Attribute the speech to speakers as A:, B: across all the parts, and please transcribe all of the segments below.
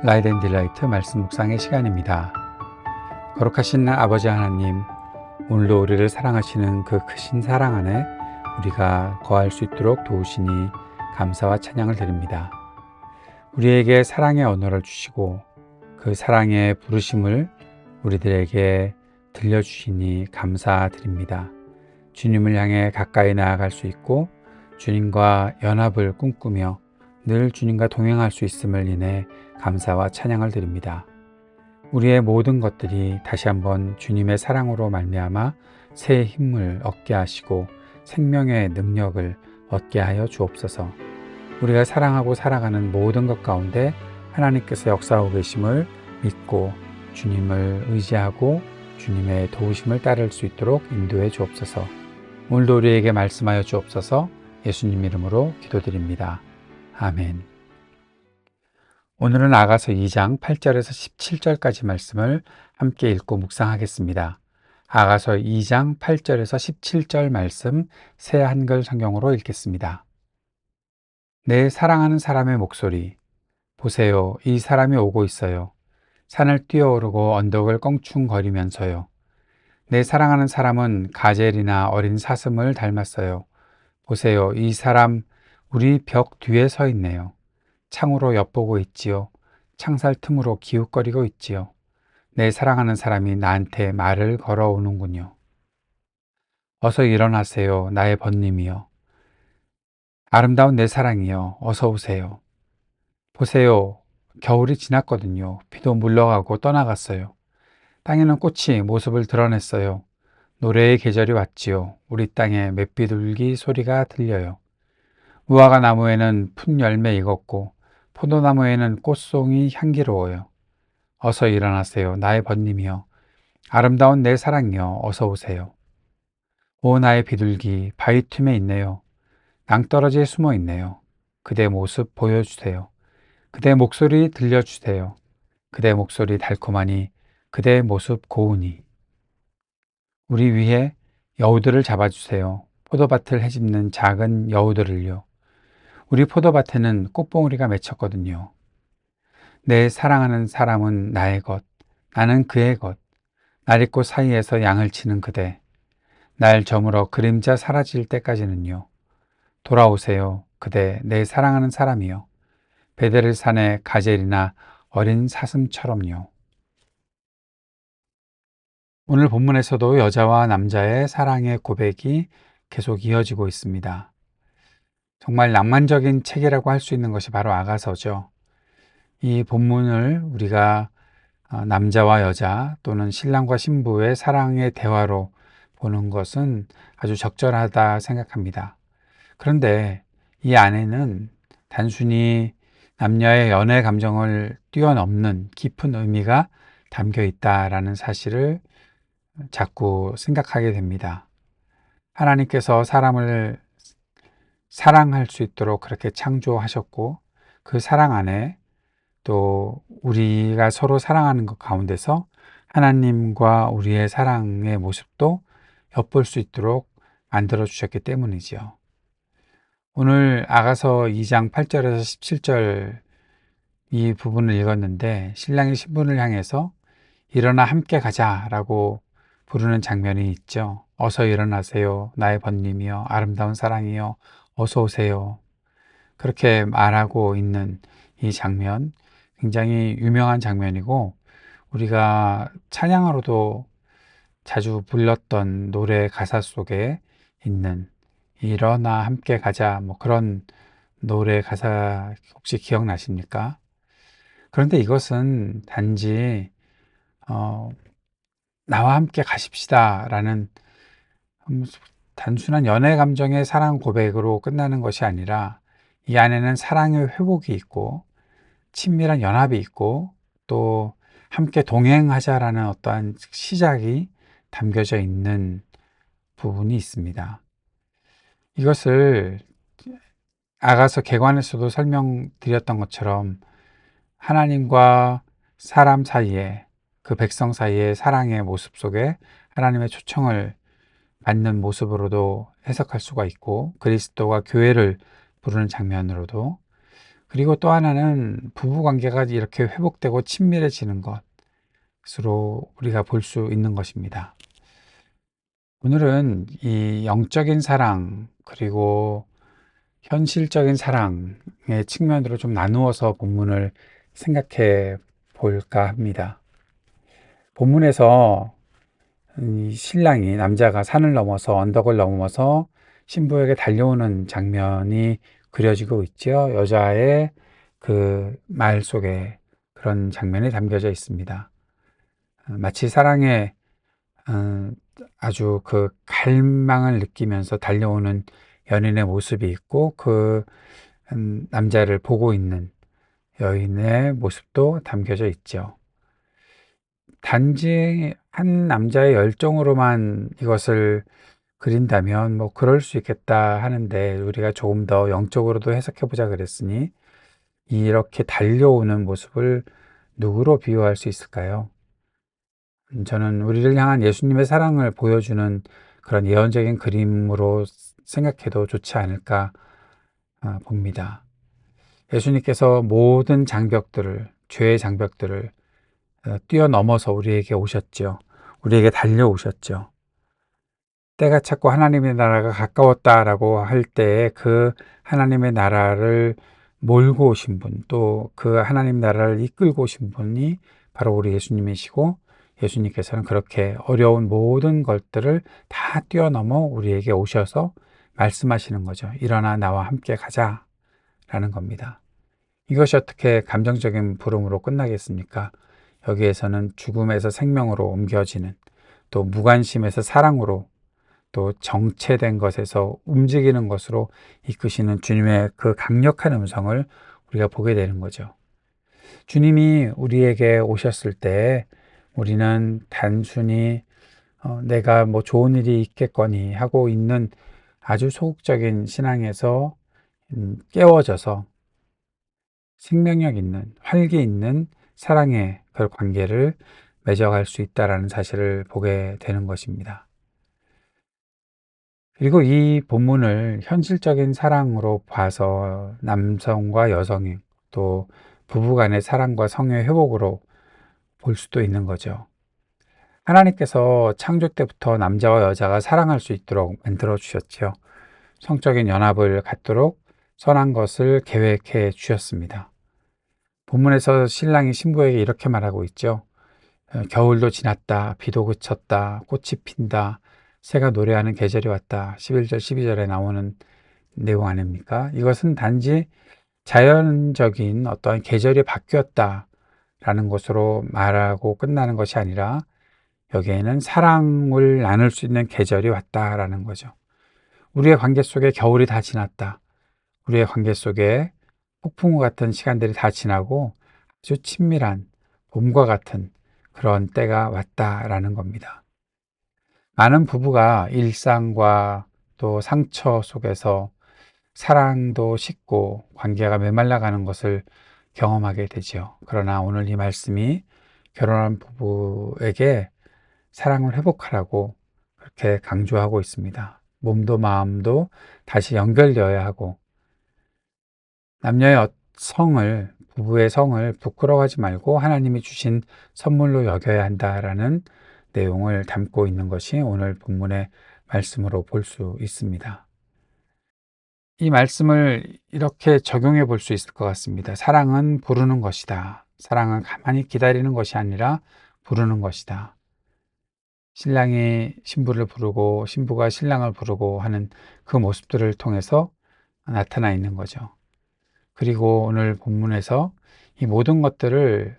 A: 라이덴 딜라이트 말씀 묵상의 시간입니다. 거룩하신 아버지 하나님, 오늘도 우리를 사랑하시는 그 크신 사랑 안에 우리가 거할 수 있도록 도우시니 감사와 찬양을 드립니다. 우리에게 사랑의 언어를 주시고 그 사랑의 부르심을 우리들에게 들려주시니 감사드립니다. 주님을 향해 가까이 나아갈 수 있고 주님과 연합을 꿈꾸며 늘 주님과 동행할 수 있음을 인해 감사와 찬양을 드립니다. 우리의 모든 것들이 다시 한번 주님의 사랑으로 말미암아 새 힘을 얻게 하시고 생명의 능력을 얻게 하여 주옵소서. 우리가 사랑하고 살아가는 모든 것 가운데 하나님께서 역사하고 계심을 믿고 주님을 의지하고 주님의 도우심을 따를 수 있도록 인도해 주옵소서. 오늘도 우리에게 말씀하여 주옵소서. 예수님 이름으로 기도드립니다. 아멘. 오늘은 아가서 2장 8절에서 17절까지 말씀을 함께 읽고 묵상하겠습니다. 아가서 2장 8절에서 17절 말씀 새 한글 성경으로 읽겠습니다. 내 사랑하는 사람의 목소리. 보세요. 이 사람이 오고 있어요. 산을 뛰어오르고 언덕을 껑충거리면서요. 내 사랑하는 사람은 가젤이나 어린 사슴을 닮았어요. 보세요. 이 사람 우리 벽 뒤에 서 있네요. 창으로 엿보고 있지요. 창살 틈으로 기웃거리고 있지요. 내 사랑하는 사람이 나한테 말을 걸어오는군요. 어서 일어나세요. 나의 번님이여. 아름다운 내 사랑이여. 어서 오세요. 보세요. 겨울이 지났거든요. 비도 물러가고 떠나갔어요. 땅에는 꽃이 모습을 드러냈어요. 노래의 계절이 왔지요. 우리 땅에 맷비둘기 소리가 들려요. 무화과 나무에는 푼 열매 익었고 포도나무에는 꽃송이 향기로워요. 어서 일어나세요. 나의 번님이여. 아름다운 내 사랑이여. 어서 오세요. 오 나의 비둘기 바위 틈에 있네요. 낭떠러지에 숨어 있네요. 그대 모습 보여주세요. 그대 목소리 들려주세요. 그대 목소리 달콤하니 그대의 모습 고우니 우리 위에 여우들을 잡아주세요. 포도밭을 해집는 작은 여우들을요. 우리 포도밭에는 꽃봉오리가 맺혔거든요. 내 사랑하는 사람은 나의 것, 나는 그의 것, 날이꽃 사이에서 양을 치는 그대, 날 저물어 그림자 사라질 때까지는요. 돌아오세요, 그대, 내 사랑하는 사람이요. 베데르 산의 가젤이나 어린 사슴처럼요. 오늘 본문에서도 여자와 남자의 사랑의 고백이 계속 이어지고 있습니다. 정말 낭만적인 책이라고 할 수 있는 것이 바로 아가서죠. 이 본문을 우리가 어, 남자와 여자 또는 신랑과 신부의 사랑의 대화로 보는 것은 아주 적절하다 생각합니다. 그런데 이 안에는 단순히 남녀의 연애 감정을 뛰어넘는 깊은 의미가 담겨 있다라는 사실을 자꾸 생각하게 됩니다. 하나님께서 사람을 사랑할 수 있도록 그렇게 창조하셨고 그 사랑 안에 또 우리가 서로 사랑하는 것 가운데서 하나님과 우리의 사랑의 모습도 엿볼 수 있도록 만들어 주셨기 때문이지요. 오늘 아가서 2장 8절에서 17절 이 부분을 읽었는데 신랑이 신부를 향해서 일어나 함께 가자라고 부르는 장면이 있죠. 어서 일어나세요. 나의 번님이여 아름다운 사랑이여 어서 오세요. 그렇게 말하고 있는 이 장면 굉장히 유명한 장면이고 우리가 찬양으로도 자주 불렀던 노래 가사 속에 있는 일어나 함께 가자 뭐 그런 노래 가사 혹시 기억나십니까? 그런데 이것은 단지 어, 나와 함께 가십시다라는 음, 단순한 연애 감정의 사랑 고백으로 끝나는 것이 아니라 이 안에는 사랑의 회복이 있고 친밀한 연합이 있고 또 함께 동행하자라는 어떠한 시작이 담겨져 있는 부분이 있습니다. 이것을 아가서 개관에서도 설명드렸던 것처럼 하나님과 사람 사이에 그 백성 사이의 사랑의 모습 속에 하나님의 초청을 받는 모습으로도 해석할 수가 있고 그리스도가 교회를 부르는 장면으로도 그리고 또 하나는 부부 관계가 이렇게 회복되고 친밀해지는 것으로 우리가 볼 수 있는 것입니다. 오늘은 이 영적인 사랑 그리고 현실적인 사랑의 측면으로 좀 나누어서 본문을 생각해 볼까 합니다. 본문에서 이 신랑이 남자가 산을 넘어서 언덕을 넘어서 신부에게 달려오는 장면이 그려지고 있죠. 여자의 그 말 속에 그런 장면이 담겨져 있습니다. 어, 마치 사랑의 어, 아주 그 갈망을 느끼면서 달려오는 연인의 모습이 있고 그 음, 남자를 보고 있는 여인의 모습도 담겨져 있죠. 단지 한 남자의 열정으로만 이것을 그린다면 뭐 그럴 수 있겠다 하는데 우리가 조금 더 영적으로도 해석해 보자 그랬으니 이렇게 달려오는 모습을 누구로 비유할 수 있을까요? 음, 저는 우리를 향한 예수님의 사랑을 보여주는 그런 예언적인 그림으로 생각해도 좋지 않을까 어, 봅니다. 예수님께서 모든 장벽들을, 죄의 장벽들을 어, 뛰어넘어서 우리에게 오셨죠. 우리에게 달려오셨죠. 때가 찼고 하나님의 나라가 가까웠다라고 할 때 그 하나님의 나라를 몰고 오신 분, 또 그 하나님 나라를 이끌고 오신 분이 바로 우리 예수님이시고 예수님께서는 그렇게 어려운 모든 것들을 다 뛰어넘어 우리에게 오셔서 말씀하시는 거죠. 일어나 나와 함께 가자. 라는 겁니다. 이것이 어떻게 감정적인 부름으로 끝나겠습니까? 여기에서는 죽음에서 생명으로 옮겨지는 또 무관심에서 사랑으로 또 정체된 것에서 움직이는 것으로 이끄시는 주님의 그 강력한 음성을 우리가 보게 되는 거죠. 주님이 우리에게 오셨을 때 우리는 단순히 어, 내가 뭐 좋은 일이 있겠거니 하고 있는 아주 소극적인 신앙에서 음, 깨워져서 생명력 있는 활기 있는 사랑의 그 관계를 맺어갈 수 있다라는 사실을 보게 되는 것입니다. 그리고 이 본문을 현실적인 사랑으로 봐서 남성과 여성의 또 부부 간의 사랑과 성의 회복으로 볼 수도 있는 거죠. 하나님께서 창조 때부터 남자와 여자가 사랑할 수 있도록 만들어 주셨지요. 성적인 연합을 갖도록 선한 것을 계획해 주셨습니다. 본문에서 신랑이 신부에게 이렇게 말하고 있죠. 어, 겨울도 지났다. 비도 그쳤다. 꽃이 핀다. 새가 노래하는 계절이 왔다. 11절, 12절에 나오는 내용 아닙니까? 이것은 단지 자연적인 어떠한 계절이 바뀌었다. 라는 것으로 말하고 끝나는 것이 아니라 여기에는 사랑을 나눌 수 있는 계절이 왔다라는 거죠. 우리의 관계 속에 겨울이 다 지났다. 우리의 관계 속에 폭풍우 같은 시간들이 다 지나고 아주 친밀한 봄과 같은 그런 때가 왔다라는 겁니다. 많은 부부가 일상과 또 상처 속에서 사랑도 식고 관계가 메말라가는 것을 경험하게 되죠. 그러나 오늘 이 말씀이 결혼한 부부에게 사랑을 회복하라고 그렇게 강조하고 있습니다. 몸도 마음도 다시 연결되어야 하고 남녀의 성을 부부의 성을 부끄러워하지 말고 하나님이 주신 선물로 여겨야 한다라는 내용을 담고 있는 것이 오늘 본문의 말씀으로 볼 수 있습니다. 이 말씀을 이렇게 적용해 볼 수 있을 것 같습니다. 사랑은 부르는 것이다. 사랑은 가만히 기다리는 것이 아니라 부르는 것이다. 신랑이 신부를 부르고 신부가 신랑을 부르고 하는 그 모습들을 통해서 나타나 있는 거죠. 그리고 오늘 본문에서 이 모든 것들을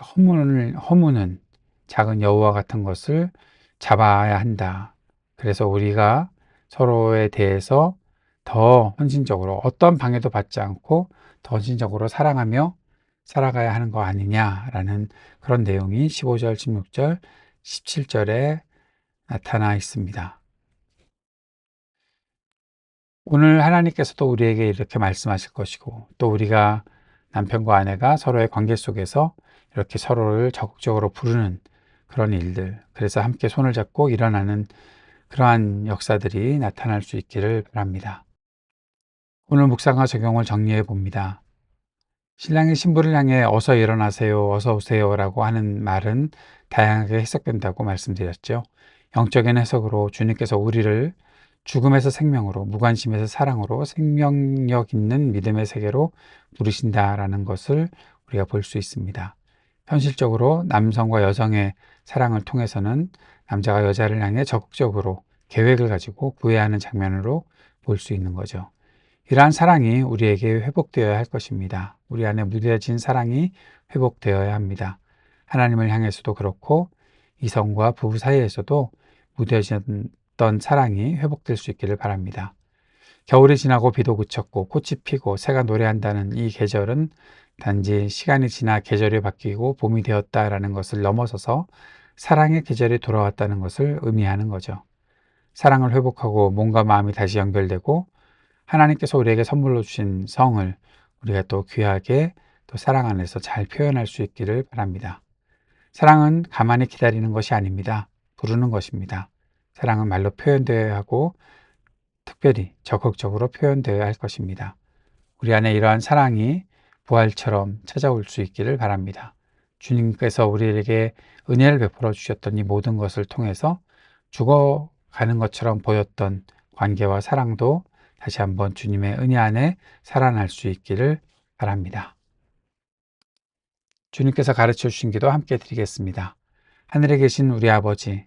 A: 허무는, 허무는 작은 여우와 같은 것을 잡아야 한다. 그래서 우리가 서로에 대해서 더 헌신적으로 어떤 방해도 받지 않고 더 헌신적으로 사랑하며 살아가야 하는 거 아니냐라는 그런 내용이 15절, 16절, 17절에 나타나 있습니다. 오늘 하나님께서도 우리에게 이렇게 말씀하실 것이고 또 우리가 남편과 아내가 서로의 관계 속에서 이렇게 서로를 적극적으로 부르는 그런 일들 그래서 함께 손을 잡고 일어나는 그러한 역사들이 나타날 수 있기를 바랍니다. 오늘 묵상과 적용을 정리해 봅니다. 신랑이 신부를 향해 어서 일어나세요, 어서 오세요 라고 하는 말은 다양하게 해석된다고 말씀드렸죠. 영적인 해석으로 주님께서 우리를 죽음에서 생명으로, 무관심에서 사랑으로 생명력 있는 믿음의 세계로 부르신다라는 것을 우리가 볼 수 있습니다. 현실적으로 남성과 여성의 사랑을 통해서는 남자가 여자를 향해 적극적으로 계획을 가지고 구애하는 장면으로 볼 수 있는 거죠. 이러한 사랑이 우리에게 회복되어야 할 것입니다. 우리 안에 무뎌진 사랑이 회복되어야 합니다. 하나님을 향해서도 그렇고 이성과 부부 사이에서도 무뎌 졌던 사랑이 회복될 수 있기를 바랍니다. 겨울이 지나고 비도 그쳤고 꽃이 피고 새가 노래한다는 이 계절은 단지 시간이 지나 계절이 바뀌고 봄이 되었다라는 것을 넘어서서 사랑의 계절이 돌아왔다는 것을 의미하는 거죠. 사랑을 회복하고 몸과 마음이 다시 연결되고 하나님께서 우리에게 선물로 주신 성을 우리가 또 귀하게 또 사랑 안에서 잘 표현할 수 있기를 바랍니다. 사랑은 가만히 기다리는 것이 아닙니다. 부르는 것입니다. 사랑은 말로 표현되어야 하고 특별히 적극적으로 표현되어야 할 것입니다. 우리 안에 이러한 사랑이 부활처럼 찾아올 수 있기를 바랍니다. 주님께서 우리에게 은혜를 베풀어 주셨던 이 모든 것을 통해서 죽어가는 것처럼 보였던 관계와 사랑도 다시 한번 주님의 은혜 안에 살아날 수 있기를 바랍니다. 주님께서 가르쳐 주신 기도 함께 드리겠습니다. 하늘에 계신 우리 아버지,